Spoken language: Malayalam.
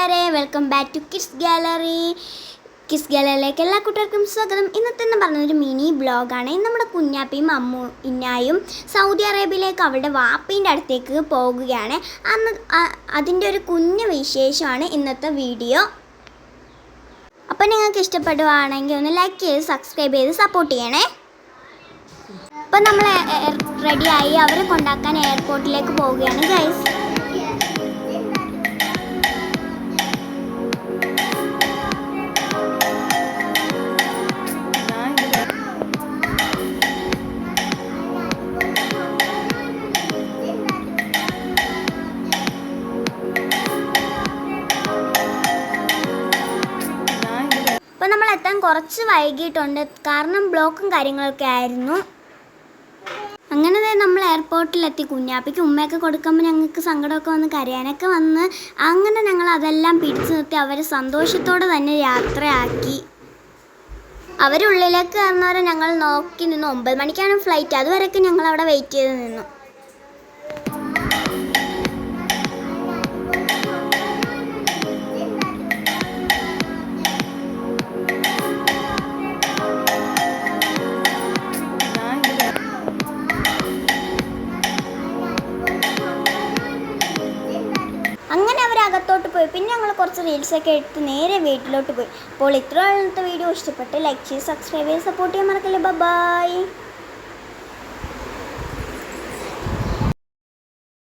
കൂട്ടുകാരെ welcome back to kids gallery kids ഗാലറിയിലേക്ക് എല്ലാ കൂട്ടുകാർക്കും സ്വാഗതം. ഇന്നത്തെ എന്ന് പറഞ്ഞൊരു മിനി ബ്ലോഗാണ് നമ്മുടെ കുഞ്ഞാപ്പിയും അമ്മു ഇന്നായും സൗദി അറേബ്യയിലേക്ക് അവളുടെ വാപ്പീന്റെ അടുത്തേക്ക് പോകുകയാണ്. അന്ന് അതിന്റെ ഒരു കുഞ്ഞു വിശേഷമാണ് ഇന്നത്തെ വീഡിയോ അപ്പോൾ നിങ്ങൾക്ക് ഇഷ്ടപ്പെടുവാണെങ്കിൽ ഒന്ന് ലൈക്ക് ചെയ്ത് സബ്സ്ക്രൈബ് ചെയ്ത് സപ്പോർട്ട് ചെയ്യണേ. അപ്പോൾ നമ്മൾ റെഡിയായി അവരെ കൊണ്ടാക്കാൻ എയർപോർട്ടിലേക്ക് പോവുകയാണ് ഗൈസ് എത്താൻ കുറച്ച് വൈകിട്ടുണ്ട് കാരണം ബ്ലോക്കും കാര്യങ്ങളൊക്കെ ആയിരുന്നു. അങ്ങനെ നമ്മൾ എയർപോർട്ടിലെത്തി. കുഞ്ഞാപ്പിക്ക് ഉമ്മയൊക്കെ കൊടുക്കുമ്പോൾ ഞങ്ങൾക്ക് സങ്കടമൊക്കെ വന്ന് കരയാനൊക്കെ വന്ന് അങ്ങനെ ഞങ്ങൾ അതെല്ലാം പിടിച്ചു നിർത്തി അവരെ സന്തോഷത്തോടെ തന്നെ യാത്രയാക്കി. അവരുള്ളിലേക്ക് കയറുന്നവരെ ഞങ്ങൾ നോക്കി നിന്നു. ഒമ്പത് മണിക്കാണ് ഫ്ലൈറ്റ്. അതുവരെയൊക്കെ ഞങ്ങൾ അവിടെ വെയിറ്റ് ചെയ്ത് നിന്നു. അകത്തോട്ട് പോയി. പിന്നെ ഞങ്ങൾ കുറച്ച് റീൽസൊക്കെ എടുത്ത് നേരെ വീട്ടിലോട്ട് പോയി. അപ്പോൾ ഇത്ര വീഡിയോ ഇഷ്ടപ്പെട്ട് ലൈക്ക് ചെയ്ത് സബ്സ്ക്രൈബ് ചെയ്ത് സപ്പോർട്ട് ചെയ്യാൻ മറക്കല്ലേ. ബൈ